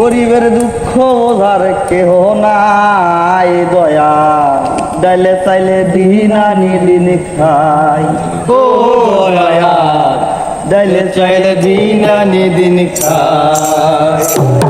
গরিবের দুঃখ ওধার কেহ নাই দয়া ডাইলে চাইলে দিন আনি, দিন খাই। ও দয়া ডাইলে চাইলে দিন আনি, দিন খায়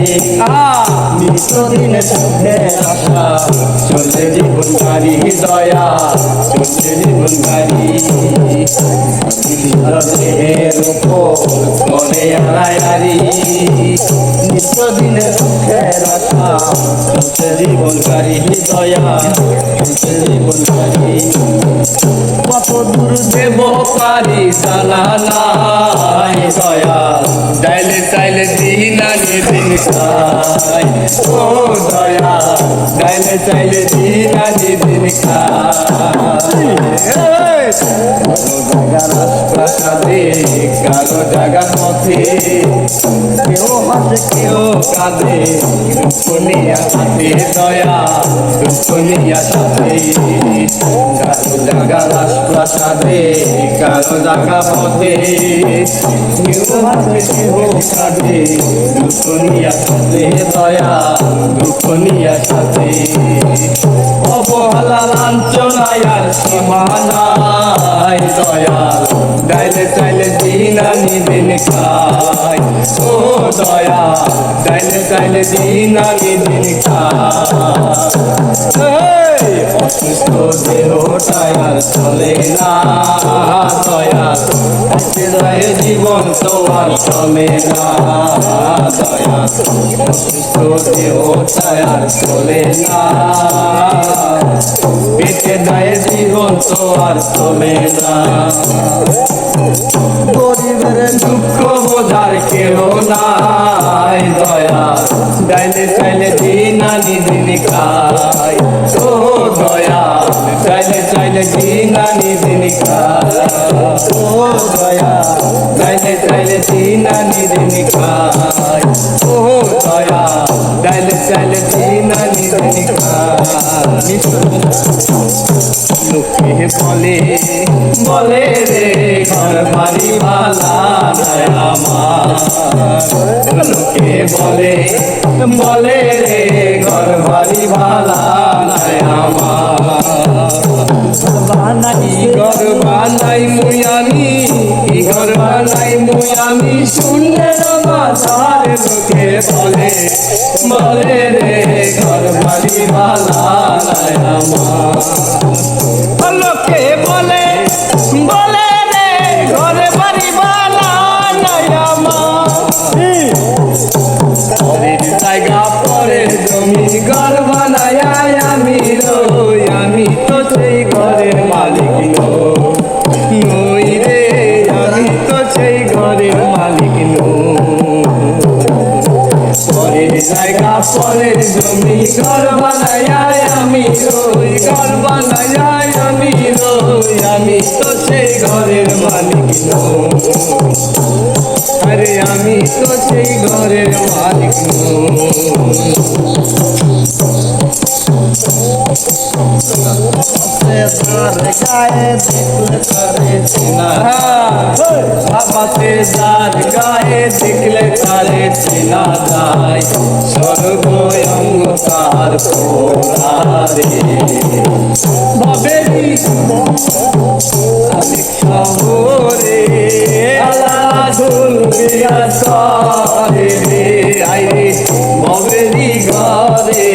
Ah. নিত্যদিন সুখে আশা চলছে জীবন গাড়ি দয়া চলছে জীবন গাড়ি দেহের ওপর করে হারায়ারি নিত্যদিন সুখের আশা চলছে জীবন গাড়ি দয়া চলছে জীবন গাড়ি কত দূর দেব পারি জানা নাই দয়া। চাইলে চাইলে দিন আনি দিন খাই। দয়া চাইলে চাইলে দিন আনি দিন খাই রাস্তাতে কালো জায়গা পথে কেউ হাসে কেউ কাঁদে দুনিয়া সাথে দয়া দুনিয়া সাথে কালো জায়গা রাজপ্রাসাদে কালো জায়গা পথে কেউ হাসে কেউ কাঁদে দুনিয়া সাথে দয়া দুনিয়া সাথে অবহেলা লাঞ্ছনায় আর সীমানায় দয়াল। ডাইলে চাইলে দিন আনি দিন খাই ও দয়া ডাইলে চাইলে দিন আনি দিন খাই অসুস্থ জীবন তো চলে না দয়া অসুস্থ দেহটায় আর চলে না। পেটে দায়ে জীবন তো আর চলে না। গরিবের দুঃখ বোঝার কেউ নাই দয়া। ডাইলে চাইলে দিন আনি দিন খাই। ও দয়া চাইলে চাইলে দিন আনি ও দয়া চাইলে চাইলে দিন আনি দিন খাই। ও দয়া চাইলে চাইলে দিন আনি লোকে বলে বলে রে ঘর বাড়ি ভালা আমার। লোকে বলে বলে রে ঘর বাড়ি ভালা নাই আমার। ঘর বানাই মুই আমি ঘর বানাই মুই আমি শূন্যের মাথার লোকে বলে বলে রে ঘর বাড়ি ভালা নাই আমার। লোকে বলে ঘর বানায় আমি রই ঘর বানায় আমি রই আমি তো সেই ঘরের মালিক আরে আমি তো সেই ঘরের মালিক গায়ে দেখলে করে আমাতে যার গায়ে দেখলে তারে চেনা যায়। স্বর্গ অঙ্গকার পোড়ারে ভাবেরি আলিক শহরে আল্লাহ ঢোল বিরাজ করে রে আইরে ভবেরি ঘরে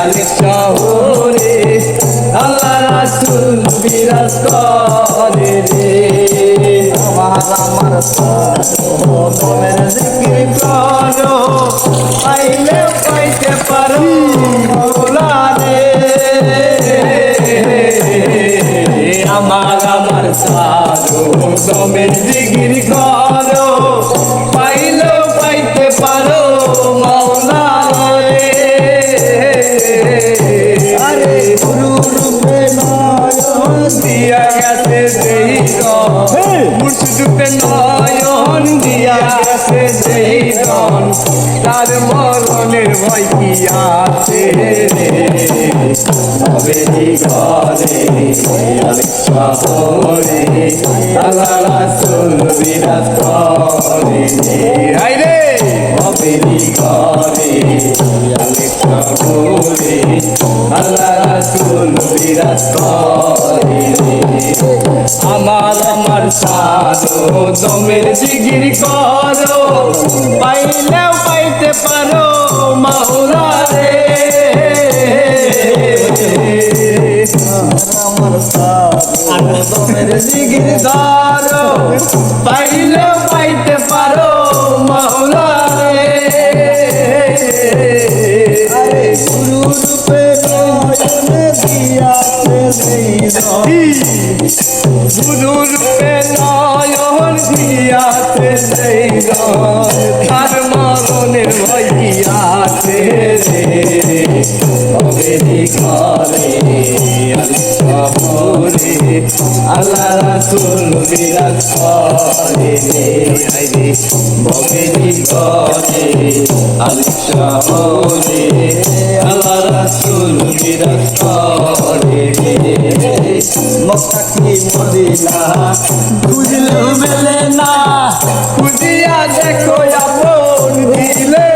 আলিক শহরে আল্লাহ রাসুল বিরাজ করে রে আমার তোমার জিকির করো আইলে পাইতে পারো রে আমার আমার সাধু তোমার জিকির করো পাইলেও পাইতে পারো মুর্শিদুতে নয়ন দিয়া গেছে সেই রন তার মরণের ভয় কি আছে তবে ঘরে আলিশা হরে আল্লাহ রাসূল বিরাজ করে হাই রে তবে ঘরে হরে আল্লাহ রাসূল বিরাজ করে আমার আমার সাধু দমের জিগির করো, পাইলেও পাইতে পারো মাওলা রে আমার সাধু দমের জিগির ধরো পাইলেও পাইতে পারো মাওলা রে গুরু রূপে নয়ন সেই তার আল্লাহ রাসূল বিরাজ করে আইরে ববেরি ঘরে আল্লাহরে আল্লাহ রাসূল বিরাজ করে রে মদিনা খুঁজলেও মেলে না খুঁজিয়া দেখো আপন দিলে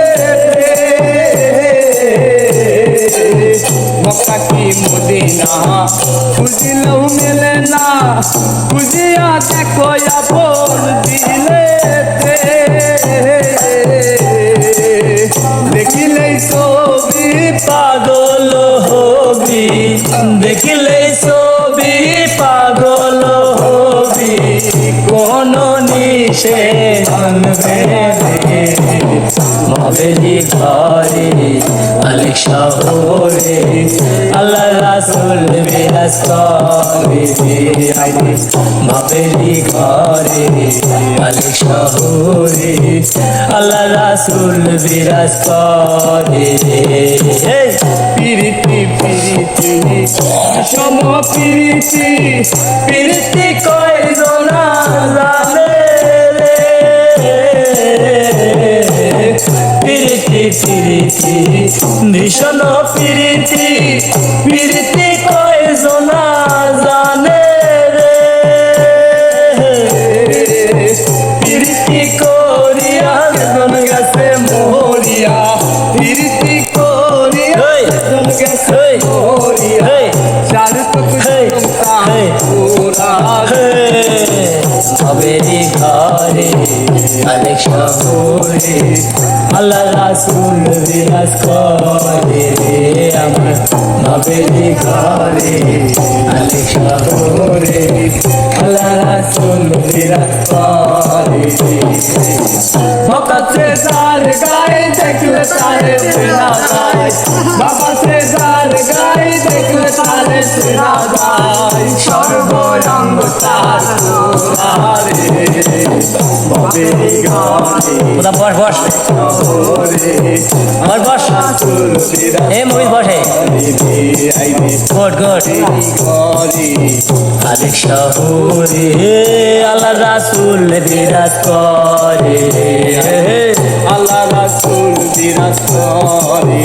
মক্কা মদিনা খুঁজলেও মেলে খুঁজিয়া দেখো আপন দিলে দেখিলে ছবি পাগল হবি দেখিলে ছবি পাগল হবি। কোন নিশে মবেলি ঘরে আলিক শহরে, আল্লাহ রাসুল বিরাজ করে মবেলি ঘরে আলিক শহরে, আল্লাহ রাসুল বিরাজ করে। পিরিতি পিরিতি সম পিরিতি পিরিতি কয় জোনা ভীষণ পিরিতি পিরিতি কয় জোনা হবেরি ঘরে অনেক শহরে আল্লাহ রাসুল বিরাজ করে আমার হবেরি ঘরে অনেক শহরে আল্লাহ রাসুল বিরাজ করে সে তার গায়ে দেখলে তারে সেনা যায় বাবা সে তার গায়ে দেখলে তারে সেনা যায় সর্বরঙ্গ তার কোথা বস বস। Boss boss. এ, মহিষ বসে গুড গুড। আলেক শহরে আল্লাহ রাসুল বিরাজ করে। আল্লাহ রাসূল বিরাজ করে